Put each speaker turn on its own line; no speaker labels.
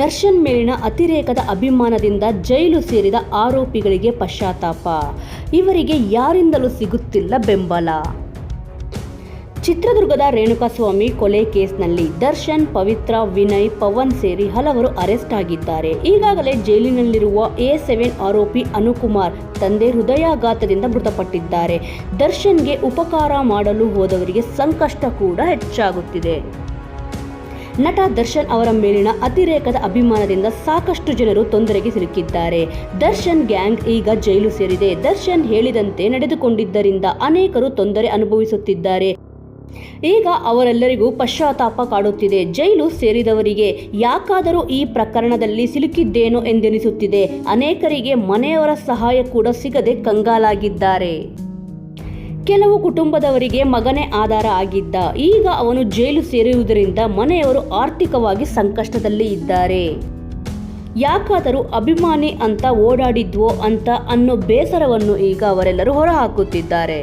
ದರ್ಶನ್ ಮೇಲಿನ ಅತಿರೇಕದ ಅಭಿಮಾನದಿಂದ ಜೈಲು ಸೇರಿದ ಆರೋಪಿಗಳಿಗೆ ಪಶ್ಚಾತ್ತಾಪ. ಇವರಿಗೆ ಯಾರಿಂದಲೂ ಸಿಗುತ್ತಿಲ್ಲ ಬೆಂಬಲ. ಚಿತ್ರದುರ್ಗದ ರೇಣುಕಾಸ್ವಾಮಿ ಕೊಲೆ ಕೇಸ್ನಲ್ಲಿ ದರ್ಶನ್, ಪವಿತ್ರ, ವಿನಯ್, ಪವನ್ ಸೇರಿ ಹಲವರು ಅರೆಸ್ಟ್ ಆಗಿದ್ದಾರೆ. ಈಗಾಗಲೇ ಜೈಲಿನಲ್ಲಿರುವ ಎ ಸೆವೆನ್ ಆರೋಪಿ ಅನುಕುಮಾರ್ ತಂದೆ ಹೃದಯಾಘಾತದಿಂದ ಮೃತಪಟ್ಟಿದ್ದಾರೆ. ದರ್ಶನ್ಗೆ ಉಪಕಾರ ಮಾಡಲು ಹೋದವರಿಗೆ ಸಂಕಷ್ಟ ಕೂಡ ಹೆಚ್ಚಾಗುತ್ತಿದೆ. ನಟ ದರ್ಶನ್ ಅವರ ಮೇಲಿನ ಅತಿರೇಕದ ಅಭಿಮಾನದಿಂದ ಸಾಕಷ್ಟು ಜನರು ತೊಂದರೆಗೆ ಸಿಲುಕಿದ್ದಾರೆ. ದರ್ಶನ್ ಗ್ಯಾಂಗ್ ಈಗ ಜೈಲು ಸೇರಿದೆ. ದರ್ಶನ್ ಹೇಳಿದಂತೆ ನಡೆದುಕೊಂಡಿದ್ದರಿಂದ ಅನೇಕರು ತೊಂದರೆ ಅನುಭವಿಸುತ್ತಿದ್ದಾರೆ. ಈಗ ಅವರೆಲ್ಲರಿಗೂ ಪಶ್ಚಾತ್ತಾಪ ಕಾಡುತ್ತಿದೆ. ಜೈಲು ಸೇರಿದವರಿಗೆ ಯಾಕಾದರೂ ಈ ಪ್ರಕರಣದಲ್ಲಿ ಸಿಲುಕಿದ್ದೇನೋ ಎಂದೆನಿಸುತ್ತಿದೆ. ಅನೇಕರಿಗೆ ಮನೆಯವರ ಸಹಾಯ ಕೂಡ ಸಿಗದೆ ಕಂಗಾಲಾಗಿದ್ದಾರೆ. ಕೆಲವು ಕುಟುಂಬದವರಿಗೆ ಮಗನೇ ಆಧಾರ ಆಗಿದ್ದ, ಈಗ ಅವನು ಜೈಲು ಸೇರುವುದರಿಂದ ಮನೆಯವರು ಆರ್ಥಿಕವಾಗಿ ಸಂಕಷ್ಟದಲ್ಲಿ ಇದ್ದಾರೆ. ಯಾಕಾದರೂ ಅಭಿಮಾನಿ ಅಂತ ಓಡಾಡಿದ್ವೋ ಅಂತ ಅನ್ನೋ ಬೇಸರವನ್ನು ಈಗ ಅವರೆಲ್ಲರೂ ಹೊರಹಾಕುತ್ತಿದ್ದಾರೆ.